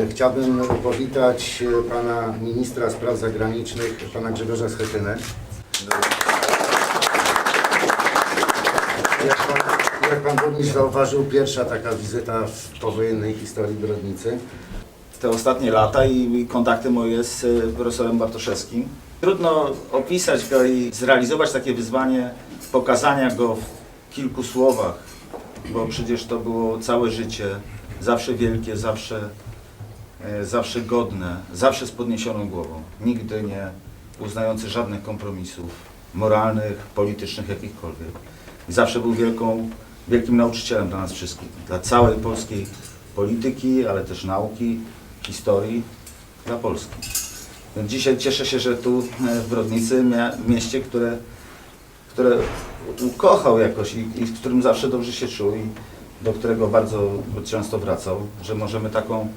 E, Chciałbym powitać e, pana ministra spraw zagranicznych, pana Grzegorza Schetynę. Jak pan, jak pan burmistrz zauważył, pierwsza taka wizyta w powojennej historii Brodnicy. te ostatnie lata i kontakty moje z e, profesorem Bartoszewskim. Trudno opisać go i zrealizować takie wyzwanie, pokazania go w kilku słowach, bo przecież to było całe życie, zawsze wielkie, zawsze, zawsze godne, zawsze z podniesioną głową, nigdy nie uznający żadnych kompromisów moralnych, politycznych, jakichkolwiek. Zawsze był wielką, wielkim nauczycielem dla nas wszystkich, dla całej polskiej polityki, ale też nauki, historii, dla Polski. Więc dzisiaj cieszę się, że tu e, w Brodnicy, mieście, które, które ukochał jakoś i, i w którym zawsze dobrze się czuł i do którego bardzo często wracał, że możemy taką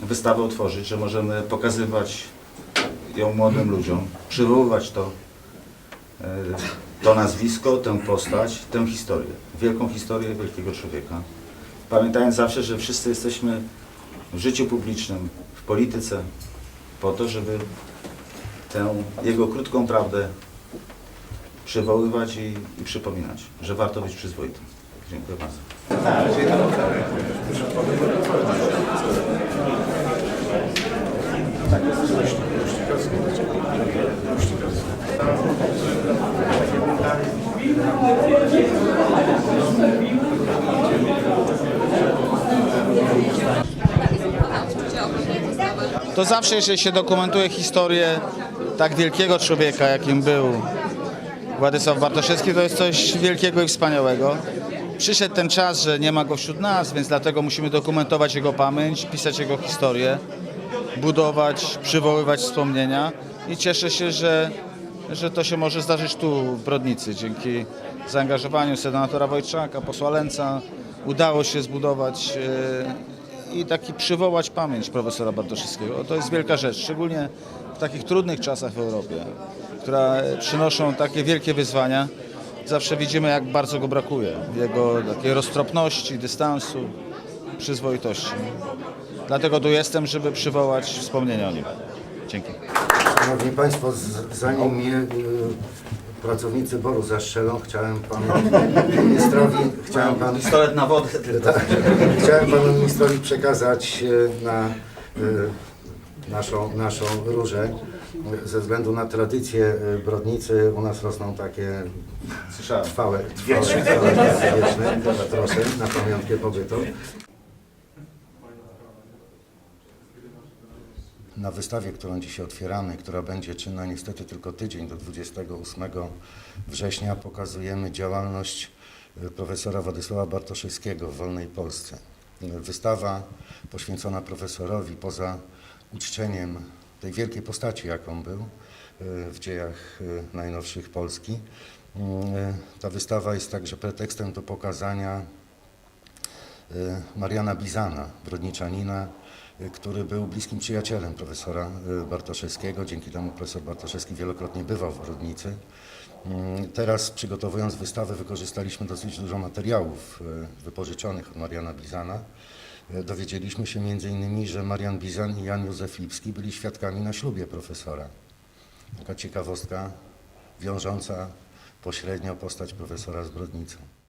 wystawę otworzyć, że możemy pokazywać ją młodym ludziom, przywoływać to, e, to nazwisko, tę postać, tę historię, wielką historię wielkiego człowieka. Pamiętając zawsze, że wszyscy jesteśmy w życiu publicznym, w polityce, po to, żeby tę jego krótką prawdę przywoływać i, i przypominać, że warto być przyzwoitym. Dziękuję bardzo. To zawsze, jeżeli się dokumentuje historię tak wielkiego człowieka, jakim był Władysław Bartoszewski, to jest coś wielkiego i wspaniałego. Przyszedł ten czas, że nie ma go wśród nas, więc dlatego musimy dokumentować jego pamięć, pisać jego historię, budować, przywoływać wspomnienia i cieszę się, że, że to się może zdarzyć tu w Brodnicy. Dzięki zaangażowaniu senatora Wojczaka, posła Lęca udało się zbudować e, i taki przywołać pamięć profesora Bartoszewskiego. To jest wielka rzecz, szczególnie w takich trudnych czasach w Europie, które przynoszą takie wielkie wyzwania. Zawsze widzimy, jak bardzo go brakuje. Jego takiej roztropności, dystansu, przyzwoitości. Dlatego tu jestem, żeby przywołać wspomnienia o nim. Dzięki. Szanowni Państwo, zanim y, pracownicy BOR-u zastrzelą, chciałem panu ministrowi, chciałem panu, Pistolet na wodę tylko. tak, chciałem panu ministrowi przekazać y, na y, naszą, naszą różę. Ze względu na tradycję Brodnicy u nas rosną takie Słyszałem. trwałe, trwałe, trwałe wieczne, proszę, na pamiątkę pobytu. Na wystawie, którą dzisiaj otwieramy, która będzie czynna niestety tylko tydzień do 28 września, pokazujemy działalność y, profesora Władysława Bartoszewskiego w wolnej Polsce. Y, Wystawa poświęcona profesorowi poza uczczeniem tej wielkiej postaci, jaką był y, w dziejach najnowszych Polski. Y, Ta wystawa jest także pretekstem do pokazania Mariana Bizana, brodniczanina, który był bliskim przyjacielem profesora y, Bartoszewskiego. Dzięki temu profesor Bartoszewski wielokrotnie bywał w Brodnicy. Mm, Teraz przygotowując wystawę wykorzystaliśmy dosyć dużo materiałów y, wypożyczonych od Mariana Bizana. Y, Dowiedzieliśmy się innymi, że Marian Bizan i Jan Józef Lipski byli świadkami na ślubie profesora. Taka ciekawostka wiążąca pośrednio postać profesora z Brodnicą.